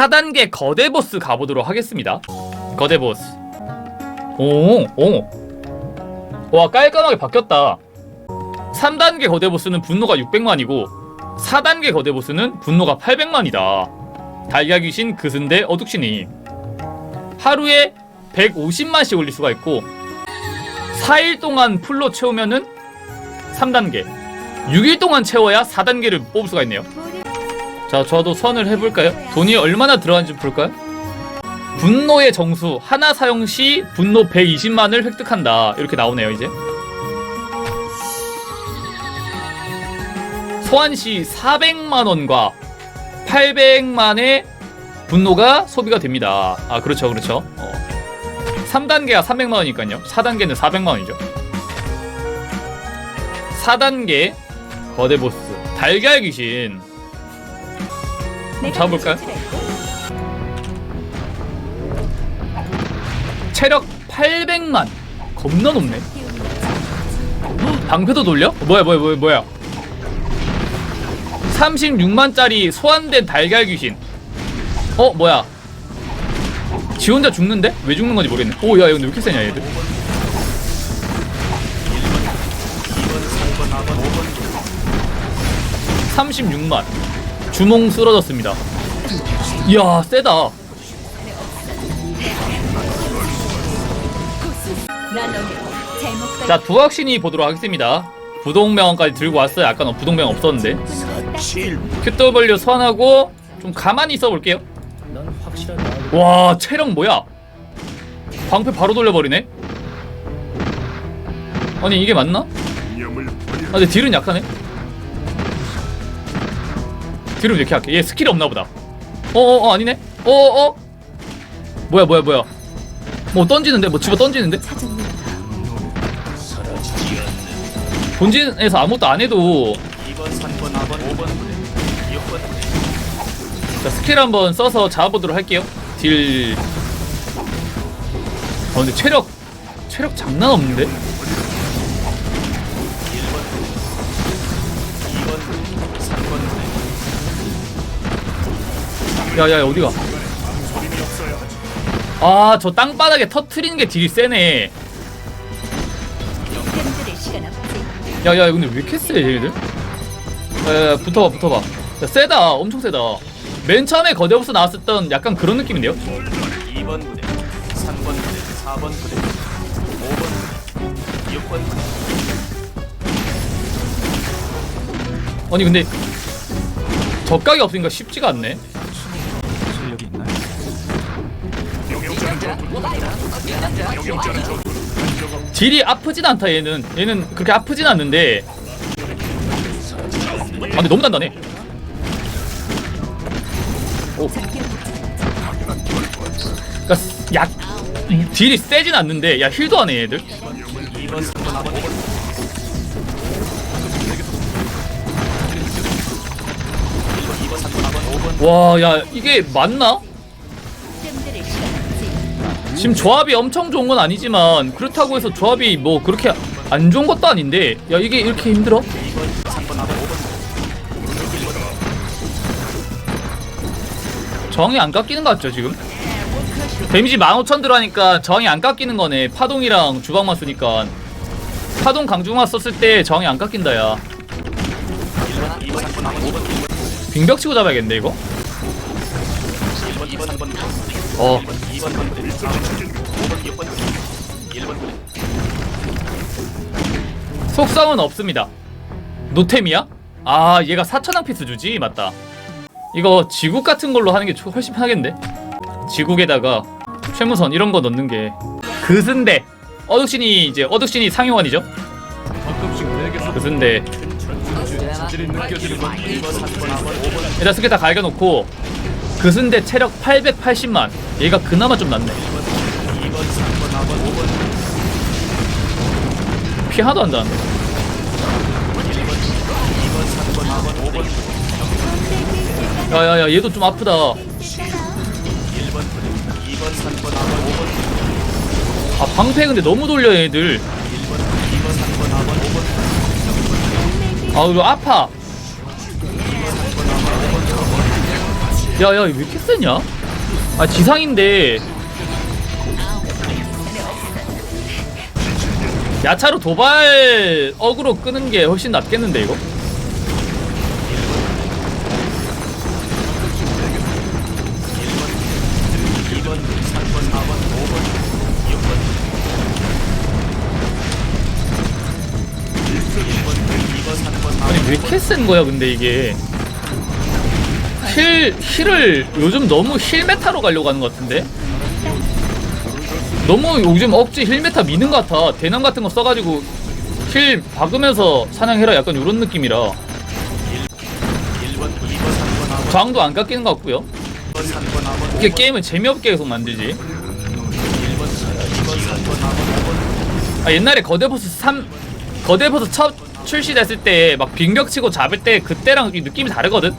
4단계 거대 보스 가보도록 하겠습니다. 거대 보스. 오, 오. 와, 깔끔하게 바뀌었다. 3단계 거대 보스는 분노가 600만이고 4단계 거대 보스는 분노가 800만이다. 달걀 귀신, 그순대, 어둑신이 하루에 150만씩 올릴 수가 있고 4일 동안 풀로 채우면은 3단계 6일 동안 채워야 4단계를 뽑을 수가 있네요 자 저도 선을 해볼까요? 돈이 얼마나 들어간지 볼까요? 분노의 정수 하나 사용 시 분노 120만을 획득한다. 이렇게 나오네요 이제. 소환 시 400만원과 800만의 분노가 소비가 됩니다. 아 그렇죠 그렇죠. 어. 3단계가 300만원이니까요. 4단계는 400만원이죠. 4단계 거대 보스 달걀 귀신 잡아볼까요? 체력 800만. 겁나 높네. 헉, 방패도 돌려? 어, 뭐야 뭐야 뭐야 뭐야. 36만짜리 소환된 달걀 귀신. 어 뭐야? 지 혼자 죽는데? 왜 죽는 건지 모르겠네. 오야 이거 왜 이렇게 세냐 얘들? 36만 주몽 쓰러졌습니다. 이야 세다. 자 두학신이 보도록 하겠습니다. 부동명까지 들고 왔어요. 아까 부동명 없었는데. QW 소환하고 좀 가만히 있어 볼게요. 와 체력 뭐야? 방패 바로 돌려버리네? 아니 이게 맞나? 아 근데 딜은 약하네 왜 이렇게 약해 얘 스킬이 없나 보다 어어 어 아니네 어어 뭐야 뭐야 뭐야 뭐 던지는데 뭐 집어 던지는데 본진에서 아무것도 안 해도 2번, 3번, 4번, 5번, 6번. 자, 스킬 한번 써서 잡아보도록 할게요. 딜. 아, 근데 체력, 체력 장난 없는데? 야, 야, 야, 어디가? 아, 저 땅바닥에 터트리는 게 딜이 세네. 야, 야, 근데 왜 이렇게 세, 얘들? 야, 야, 야, 붙어봐, 붙어봐. 야, 세다. 엄청 세다. 맨 처음에 거대보스 나왔었던 약간 그런 느낌인데요? 2번 부대, 3번 부대, 4번 부대, 5번 부대, 6번 부대. 아니, 근데 적각이 없으니까 쉽지가 않네. 딜이 아프진 않다 얘는 얘는 그렇게 아프진 않는데 아 근데 너무 단단해 오 그니까 약 딜이 세진 않는데 야 힐도 하네 얘들 2번, 3번, 4번, 5번. 와야 이게 맞나? 지금 조합이 엄청 좋은 건 아니지만 그렇다고 해서 조합이 뭐 그렇게 안 좋은 것도 아닌데 야 이게 이렇게 힘들어? 2번, 3번, 4번, 5번. 저항이 안 깎이는 것 같죠 지금? 데미지 15,000 들어가니까 저항이 안 깎이는 거네 파동이랑 주방만 쓰니까 파동 강중화 썼을 때 저항이 안 깎인다 야 1번, 2번, 3번, 4번, 5번. 빙벽 치고 잡아야겠네 이거 1번, 2번, 3번. 어 2번, 3번, 4번, 5번, 6번. 1번 부대. 속성은 없습니다 노템이야? 아 얘가 4천왕 피스 주지 맞다 이거 지국 같은 걸로 하는 게 조- 훨씬 편하겠는데 지국에다가 최무선 이런 거 넣는 게 그슨데 어둑신이 이제 어둑신이 상용환이죠 그슨데 1번, 3번, 4번, 5번. 일단 스킬 다 갈겨놓고 그슨데 체력 880만 얘가 그나마 좀 낫네 2번, 3번, 4번, 5번. 피 하나도 안 나는데 2번, 3번, 4번, 5번. 야야야 얘도 좀 아프다 1번 부대. 2번, 3번, 4번, 5번. 아 방패 근데 너무 돌려 얘들 1번, 2번, 3번, 4번, 5번. 아 이거 아파 야야 왜 이렇게 세냐? 아 지상인데 야차로 도발 어그로 끄는 게 훨씬 낫겠는데 이거? 2번, 3번, 4번, 5번, 6번. 1번, 2번, 3번, 4번. 아니 왜 이렇게 센 거야 근데 이게 힐 힐을 요즘 너무 힐 메타로 가려고 하는 것 같은데 너무 요즘 억지 힐 메타 미는 것 같아 대남 같은 거 써가지고 힐 박으면서 사냥해라 약간 이런 느낌이라 1번, 2번, 3번, 4번. 저항도 안 깎이는 것 같고요 1번, 3번, 4번. 이게 게임을 재미없게 계속 만들지 1번, 2번, 3번, 4번. 아, 옛날에 거대보스 3 거대보스 첫 출시됐을 때 막 빙벽 치고 잡을 때 그때랑 이 느낌이 다르거든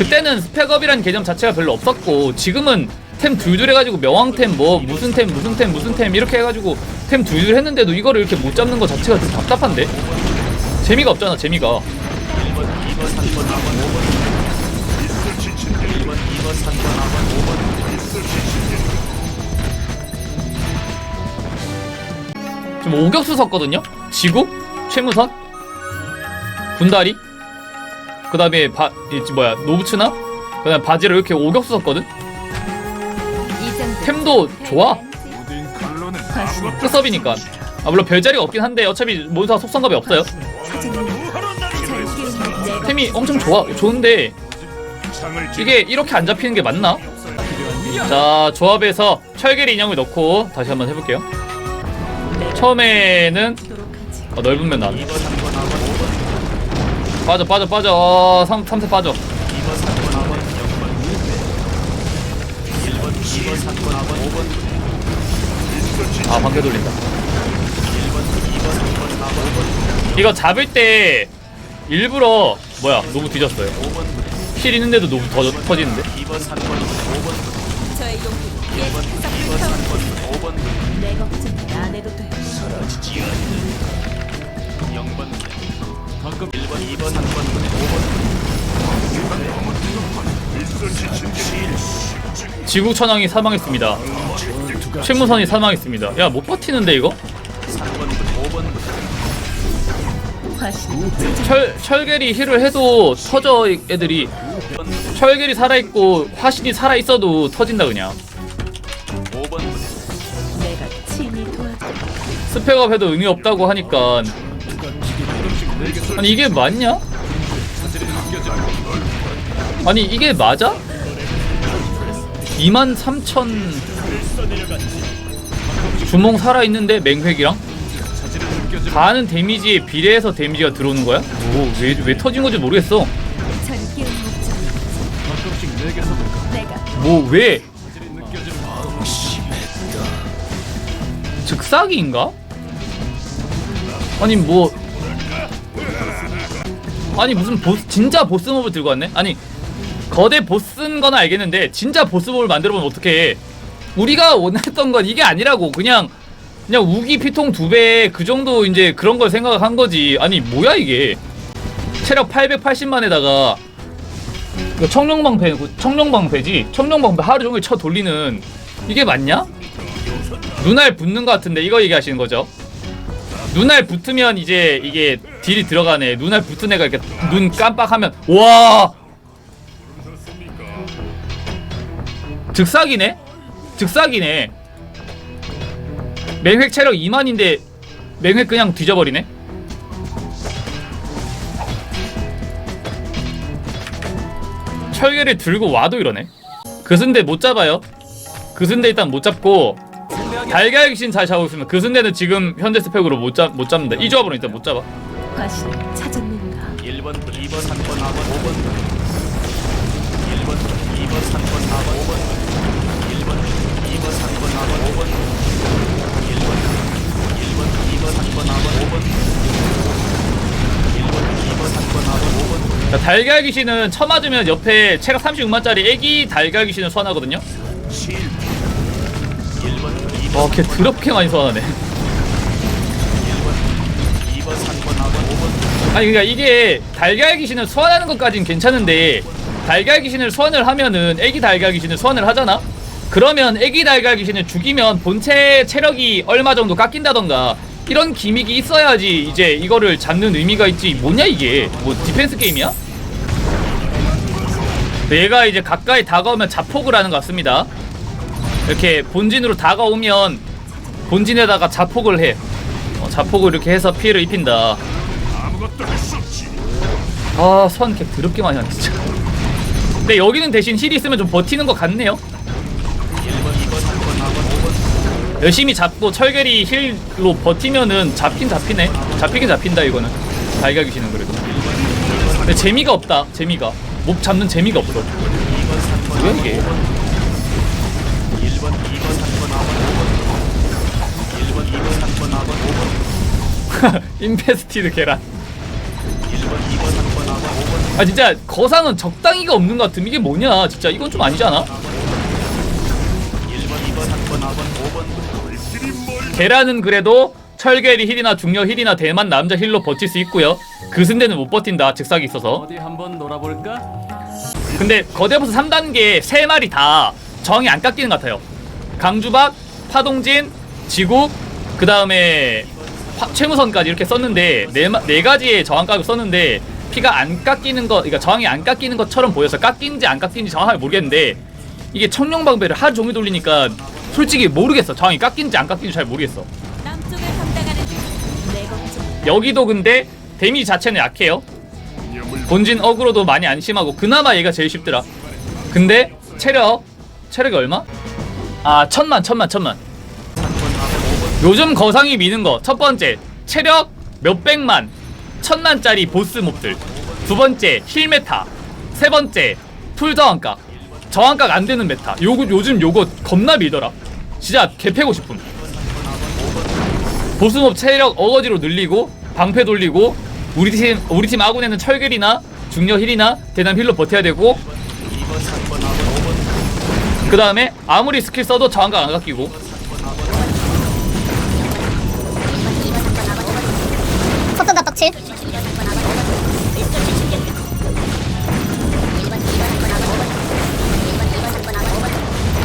그때는 스펙업이라는 개념 자체가 별로 없었고 지금은 템 둘둘 해가지고 명왕템 뭐 무슨 템 무슨 템 무슨 템 이렇게 해가지고 템 둘둘 했는데도 이거를 이렇게 못 잡는 거 자체가 좀 답답한데 재미가 없잖아 재미가 1번, 2번, 3번, 4번, 5번. 1번, 2번, 3번, 4번, 5번. 지금 오격수 섰거든요 지구 최무선 군다리 그 다음에 바 이, 뭐야 노부츠나? 그 다음에 바지를 이렇게 오격수 섰거든? 템도 좋아. 특섭이니까. 아 물론 별자리가 없긴 한데 어차피 몬스터가 속성갑이 없어요. 템이 엄청 좋아 좋은데 이게 이렇게 안 잡히는 게 맞나? 자 조합에서 철계리 인형을 넣고 다시 한번 해볼게요. 처음에는 어, 넓은 면 나왔네. 2번, 3번, 4번, 5번. 빠져 빠져 빠져 어, 3, 3세 빠져 2번, 3번, 4번, 0번. 1번, 2번, 3번, 4번, 5번. 아 방패 돌린다 1번, 2번, 3번, 4번, 5번. 이거 잡을 때 일부러 뭐야 노브 뒤졌어요 5번. 힐 있는데도 노브 더 터지는데 2번, 3번, 5번. 저의 용기 1번, 2번, 3번, 5번. 내 걱정은 안 해도 돼. 사라지지 않는 0번. 방금 1번, 2번, 3번, 5번. 지구 천왕이 사망했습니다 최무선이 사망했습니다 야 못 버티는데 이거 3번부터 5번부터. 화신 철 철겔이 힐을 해도 터져 애들이 1번, 철겔이 살아있고 화신이 살아있어도 터진다 그냥 5번부터. 내가 친히 도와줘. 스펙업 해도 의미 없다고 하니까 아니 이게 맞냐? 아니 이게 맞아? 2만 3천 주몽 살아있는데 맹획이랑 가하는 데미지에 비례해서 데미지가 들어오는 거야? 뭐왜 왜 터진 건지 모르겠어 뭐 왜? 즉사기인가? 아니 뭐 아니 무슨 보스 진짜 보스몹을 들고 왔네? 아니 거대 보스인 건 알겠는데 진짜 보스몹을 만들어보면 어떡해 우리가 원했던 건 이게 아니라고 그냥 그냥 우기 피통 두 배 그 정도 이제 그런 걸 생각한 거지 아니 뭐야 이게 체력 880만에다가 이거 청룡방패 청룡방패지 청룡방패 하루 종일 쳐 돌리는 이게 맞냐? 눈알 붙는 것 같은데 이거 얘기하시는 거죠? 눈알 붙으면 이제 이게 딜이 들어가네. 눈알 붙은 애가 이렇게 눈 깜빡하면 와! 즉사기네? 즉사기네. 맹획 체력 2만인데 맹획 그냥 뒤져버리네? 철개를 들고 와도 이러네? 그순대 못 잡아요? 그순대 일단 못 잡고 달걀 귀신 잘 잡고 있으면 그 순대는 지금 현재 스펙으로 못, 잡, 못 잡는다 이 조합으로 일단 못 잡아 화신 찾았는가? 1번, 2번, 3번, 4번, 5번. 1번, 2번, 3번, 4번, 5번. 1번, 2번, 3번, 4번, 5번. 1번, 1번, 2번, 3번, 4번, 5번. 1번, 2번, 3번, 4번, 5번. 자, 달걀 귀신은 쳐맞으면 옆에 체력 36만짜리 애기 달걀 귀신을 소환하거든요 7. 1번, 2번, 와걔 더럽게 많이 소환하네 1번, 2번, 3번, 4번, 5번. 아니 그러니까 이게 달걀 귀신을 소환하는 것까진 괜찮은데 달걀 귀신을 소환을 하면은 애기 달걀 귀신을 소환을 하잖아. 그러면 애기 달걀 귀신을 죽이면 본체 체력이 얼마 정도 깎인다던가 이런 기믹이 있어야지 이제 이거를 잡는 의미가 있지. 뭐냐 이게? 뭐 디펜스 게임이야? 얘가 이제 가까이 다가오면 자폭을 하는 것 같습니다. 이렇게 본진으로 다가오면 본진에다가 자폭을 해. 어, 자폭을 이렇게 해서 피해를 입힌다. 아, 소환 개 더럽게 많이 하네, 진짜. 근데 여기는 대신 힐이 있으면 좀 버티는 것 같네요. 1번 2번 3번 4번 5번 열심히 잡고 철결이 힐로 버티면은 잡긴 잡히네. 잡히긴 잡힌다, 이거는. 달걀 귀신은 그래도. 근데 재미가 없다, 재미가. 목 잡는 재미가 없어. 2번 3번 뭐야, 이게? 1번 2번 3번 4번 5번. 1번 2번 3번 4번 5번. 인페스티드 계란. 1번 2번 3번 4번. 5번 아 진짜 거상은 적당히가 없는 것 같음. 이게 뭐냐? 진짜 이건 좀 아니지 않아? 1번 2번 3번 4번 5번. 계란은 그래도 철결이 힐이나 중력 힐이나 대만 남자 힐로 버틸 수 있고요. 그승대는 못 버틴다. 즉사기 있어서. 어디 한번 놀아볼까? 근데 거대보스 3단계 3마리 다 저항이 안 깎이는 것 같아요 강주박, 파동진, 지국 그 다음에 최무선까지 이렇게 썼는데 네, 마- 네 가지의 저항각을 썼는데 피가 안 깎이는 거 그러니까 저항이 안 깎이는 것처럼 보여서 깎이는지 안 깎이는지 정확하게 모르겠는데 이게 청룡 방배를 하루 종일 돌리니까 솔직히 모르겠어 저항이 깎이는지 안 깎이는지 잘 모르겠어 걱정. 여기도 근데 데미지 자체는 약해요. 본진 어그로도 많이 안심하고 그나마 얘가 제일 쉽더라. 근데 체력 체력이 얼마? 아 천만 천만 천만. 요즘 거상이 미는 거. 첫 번째 체력 몇백만. 천만짜리 보스 몹들. 두 번째 힐 메타. 세 번째 풀 저항각. 저항각 안 되는 메타. 요거 요즘 요거 겁나 미더라. 진짜 개패고 싶음. 보스 몹 체력 어거지로 늘리고 방패 돌리고 우리 팀 우리 팀 아군에는 철결이나 중력 힐이나 대남 힐로 버텨야 되고 2번 3번 4번 5번 그 다음에 아무리 스킬 써도 저항각 안 깎이고. 속도가 떡칠.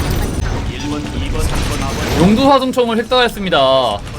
1번 2번 3번 4번 용두사슴총을 획득하였습니다